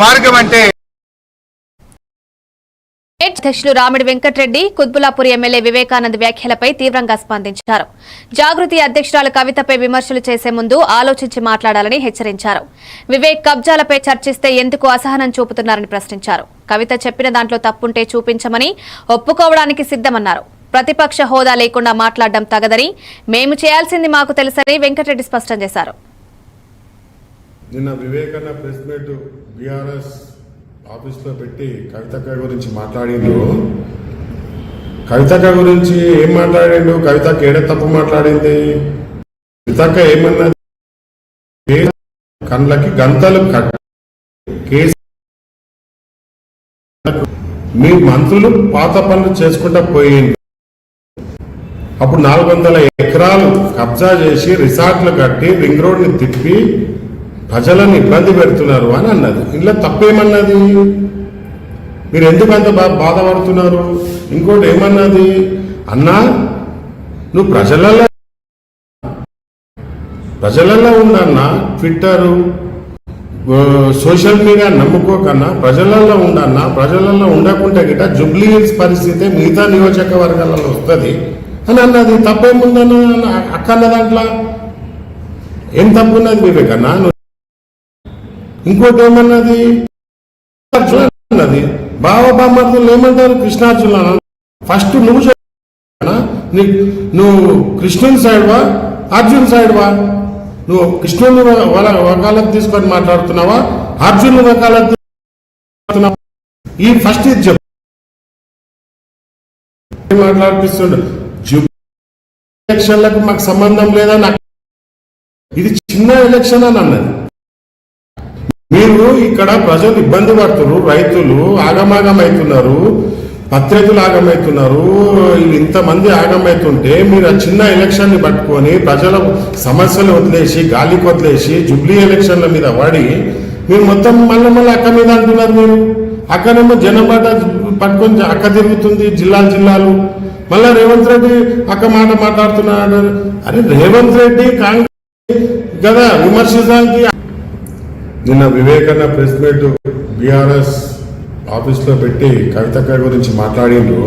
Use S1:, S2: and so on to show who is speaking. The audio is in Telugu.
S1: మార్గం అంటే
S2: అధ్యక్షులు రామిడి వెంకటరెడ్డి కుత్బులాపూర్ ఎమ్మెల్యే వివేకానంద్ వ్యాఖ్యలపై తీవ్రంగా స్పందించారు. జాగృతి అధ్యక్షురాలు కవితపై విమర్శలు చేసే ముందు ఆలోచించి మాట్లాడాలని హెచ్చరించారు. వివేక్ కబ్జాలపై చర్చిస్తే ఎందుకు అసహనం చూపుతున్నారని ప్రశ్నించారు. కవిత చెప్పిన దాంట్లో తప్పుంటే చూపించమని ఒప్పుకోవడానికి సిద్ధమన్నారు. ప్రతిపక్ష హోదా లేకుండా మాట్లాడడం తగదని మేము చేయాల్సింది మాకు తెలుసని వెంకటరెడ్డి స్పష్టం చేశారు.
S3: నిన్న వివేకన్న ప్రెస్ మీట్ బీఆర్ఎస్ ఆఫీస్లో పెట్టి కవితక్క గురించి మాట్లాడిండు. కవితక్క గురించి ఏం మాట్లాడిండు? కవితక్క ఏడ తప్పు మాట్లాడింది? కవితక్క ఏమన్నది? కేసు కళ్ళకి గంతలు కట్ కేసు మీ మంత్రులు పాత పనులు చేసుకుంటా పోయింది అప్పుడు నాలుగు వందల ఎకరాలు కబ్జా చేసి రిసార్ట్లు కట్టి రింగ్ రోడ్ని తిప్పి ప్రజలను ఇబ్బంది పెడుతున్నారు అని అన్నది. ఇంట్లో తప్పేమన్నది? మీరు ఎందుకు అంత బా బాధపడుతున్నారు? ఇంకోటి ఏమన్నది? అన్నా నువ్వు ప్రజలలో ప్రజలలో ఉండన్నా ట్విట్టరు సోషల్ మీడియా నమ్ముకోకన్నా ప్రజలలో ఉండన్నా ప్రజలలో ఉండకుంటే గిట జుబ్లీ హిల్స్ పరిస్థితి మిగతా నియోజకవర్గాలలో వస్తుంది అని అన్నది. తప్పేముందన్న అక్కన్న దాంట్లో? ఏం తప్పున్నది వివేకన్నా? ఇంకోటి ఏమన్నది కృష్ణార్జున అన్నది బావ ఏమంటారు కృష్ణార్జున. ఫస్ట్ నువ్వు నీ- నువ్వు కృష్ణుని సైడ్వా అర్జున్ సైడ్వా నువ్వు కృష్ణుని వాళ్ళ వకాలకు తీసుకొని మాట్లాడుతున్నావా? అర్జున్ వకాలకు మాట్లాడుతున్నావా? ఈ ఫస్ట్ ఇది చెప్పు. ఏం మాట్లాడిపిస్తుండు? ఎలక్షన్లకు మాకు సంబంధం లేదా నాకు ఇది చిన్న ఎలక్షన్ అని అన్నది. మీరు ఇక్కడ ప్రజలు ఇబ్బంది పడుతున్నారు రైతులు ఆగమాగం అవుతున్నారు పత్రికలు ఆగమవుతున్నారు ఇంతమంది ఆగమవుతుంటే మీరు ఆ చిన్న ఎలక్షన్ని పట్టుకొని ప్రజల సమస్యలు వదిలేసి గాలికి వదిలేసి జుబ్లీ ఎలక్షన్ల మీద వాడి మీరు మొత్తం మళ్ళీ మళ్ళీ అక్క మీద అంటున్నారు మీరు. అక్కడేమో జనం మాట పట్టుకొని అక్క తిరుగుతుంది జిల్లాలు జిల్లాలు. మళ్ళా రేవంత్ రెడ్డి అక్క మాట మాట్లాడుతున్నాడు. అరే రేవంత్ రెడ్డి కాంగ్రెస్ కదా విమర్శించడానికి నిన్న వివేకన్న ప్రెస్ మీట్ బీఆర్ఎస్ ఆఫీస్లో పెట్టి కవితక్క గురించి మాట్లాడిండు